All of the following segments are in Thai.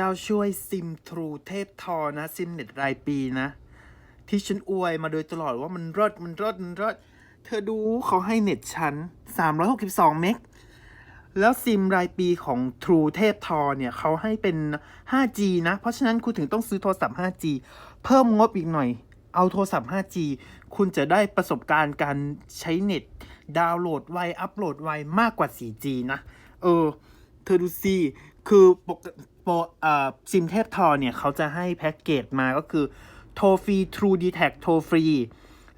เจ้าช่วยซิมทรูเทพทอนะ ซิมเน็ตรายปีนะ ที่ฉันอวยมาโดยตลอดว่ามันรดมันรดมันรดเธอดูเขาให้เน็ตฉัน 362 เมกแล้วซิมรายปีของ True เทพทอเนี่ยเขาให้เป็น 5G นะ เพราะฉะนั้นคุณถึงต้องซื้อโทรศัพท์ 5G เพิ่มงบอีกหน่อย เอาโทรศัพท์ 5G คุณจะได้ประสบการณ์การใช้เน็ต ดาวน์โหลดไว อัปโหลดไวมากกว่า 4G นะ เออ ธอดูสิคือปกปรเอ่อซิมเทพทอเนี่ย เขาจะให้แพ็กเกจมาก็คือ โทรฟรี True d t a c โทรฟรี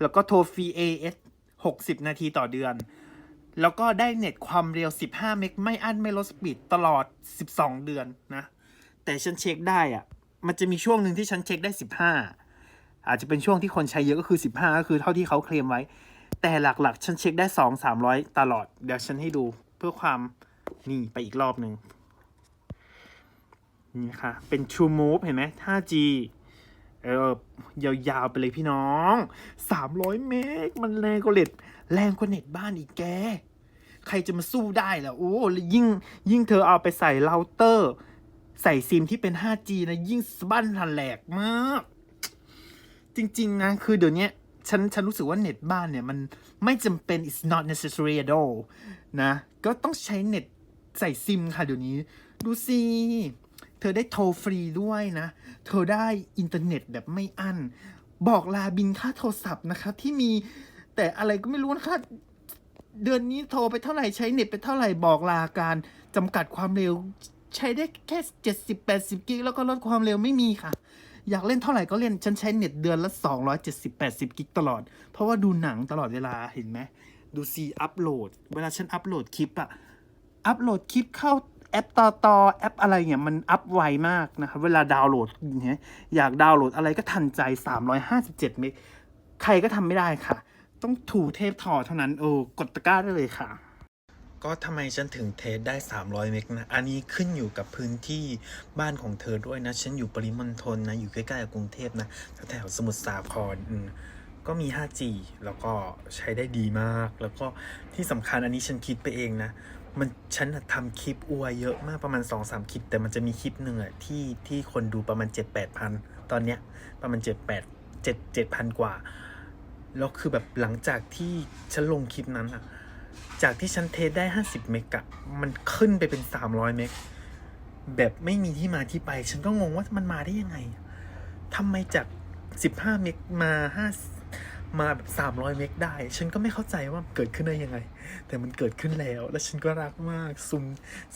แล้วก็โทรฟรี AS 60 นาทีต่อเดือน แล้วก็ได้เน็ตความเร็ว 15 เมกไม่อั้นไม่ลดสปีดตลอด 12 เดือนนะ แต่ฉันเช็คได้อะมันจะมีช่วงหนึ่งที่ฉันเช็คได้ 15 อาจจะเป็นช่วงที่คนใช้เยอะก็คือ 15 ก็คือเท่าที่เขาเคลมไว้ แต่หลักๆ ฉันเช็คได้ 2 300 ตลอด เดี๋ยวฉันให้ดูเพื่อความ นี่ไปอีกรอบหนึ่งนี่ค่ะเป็น True Move เห็นไหม 5G เออยาวๆ ไปเลยพี่น้อง 300 เมกมันแรงกว่าเน็ตแรงกว่าเน็ตบ้านอีกแก ใครจะมาสู้ได้ล่ะ โอ้แล้วยิ่งยิ่งเธอเอาไปใส่เราเตอร์ ใส่ซิมที่เป็น 5G นะ ยิ่งสบั้นทันแหลกมาก จริงๆ นะ คือเดี๋ยวนี้ฉันฉันรู้สึกว่าเน็ตบ้านเนี่ย มันไม่จำเป็น it's not necessary at all นะ ก็ต้องใช้เน็ต ใส่ซิมค่ะเดี๋ยวนี้ ดูสิเธอได้โทรฟรีด้วยนะ เธอได้อินเทอร์เน็ตแบบไม่อั้น บอกลาบินค่าโทรศัพท์นะคะ ที่มีแต่อะไรก็ไม่รู้นะคะเดือนนี้โทรไปเท่าไหร่ใช้เน็ตไปเท่าไหร่บอกลาการจำกัดความเร็ว ใช้ได้แค่เจ็ดสิบแปดสิบกิกแล้วก็ลดความเร็วไม่มีค่ะ อยากเล่นเท่าไหร่ก็เล่น ฉันใช้เน็ตเดือนละสองร้อยเจ็ดสิบแปดสิบกิกตลอด เพราะว่าดูหนังตลอดเวลาเห็นไหมดูซีอัพโหลด เวลาฉันอัพโหลดคลิปอะ อัพโหลดคลิปเข้าแอปต่อต่อแอปอะไรเนี่ยมันอัพไวมากนะครับเวลาดาวน์โหลดเนี่ยอยากดาวน์โหลดอะไรก็ทันใจ 357 เมกใครก็ทำไม่ได้ค่ะ ต้องถูเทพทอเท่านั้นโอ้กดตะกร้าได้เลยค่ะ ก็ทำไมฉันถึงเทสได้ 300 เมกนะ อันนี้ขึ้นอยู่กับพื้นที่บ้านของเธอด้วยนะ ฉันอยู่ปริมณฑลนะ อยู่ใกล้ๆกับกรุงเทพนะ แถวสมุทรสาครอืม ก็มี 5G แล้วก็ใช้ได้ดีมาก แล้วก็ที่สำคัญอันนี้ฉันคิดไปเองนะ มันฉันทำคลิปอวยเยอะมากประมาณ 2-3 คลิป แต่มันจะมีคลิปหนึ่งอะที่ที่คนดูประมาณ 7-8พัน ตอนเนี้ยประมาณ 7-8 7 7,000กว่า แล้วคือแบบหลังจากที่ฉันลงคลิปนั้นอะจากที่ฉันเทสได้ 50 เมกะมันขึ้นไปเป็น 300 เมกแบบไม่มีที่มาที่ไป ฉันก็งงว่ามันมาได้ยังไงทำไมจาก 15 เมกมา5 มาแบบ300 เมกได้ ฉันก็ไม่เข้าใจว่าเกิดขึ้นได้ยังไง แต่มันเกิดขึ้นแล้ว และฉันก็รักมากซุม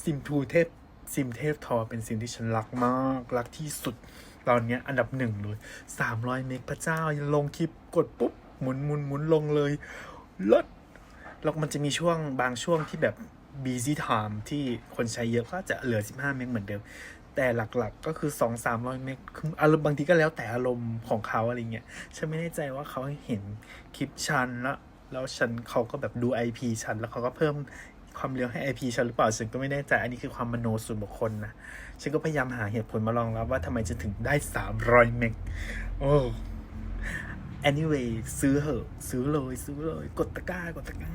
ซิมทูเทพซิมเทพทอเป็นสิ่งที่ฉันรักมาก รักที่สุด ตอนนี้อันดับหนึ่งเลย 300 เมกพระเจ้าลงคลิปกดปุ๊บ หมุนหมุนหมุนลงเลยเลิศแล้วมันจะมีช่วงบางช่วงที่แบบ busy time ที่คนใช้เยอะก็จะเหลือ 15 เมกเหมือนเดิม แต่หลักๆก็คือ2 300เมกคืออารมณ์บางทีก็แล้วแต่อารมณ์ของเขาอะไรเงี้ยฉันไม่แน่ใจว่าเขาเห็นคลิปฉันแล้วแล้วฉันเขาก็แบบดู IP ฉัน แล้วเขาก็เพิ่มความเร็วให้ IP ฉันหรือเปล่าฉันก็ไม่แน่ใจอันนี้คือความมโนส่วนบุคคลนะ ฉันก็พยายามหาเหตุผลมารองรับว่าทำไมฉันถึงได้ 300 เมกโอ้ anyway ซื้อเหอะ ซื้อเลย ซื้อเลย กดตะกร้ากดตะกร้า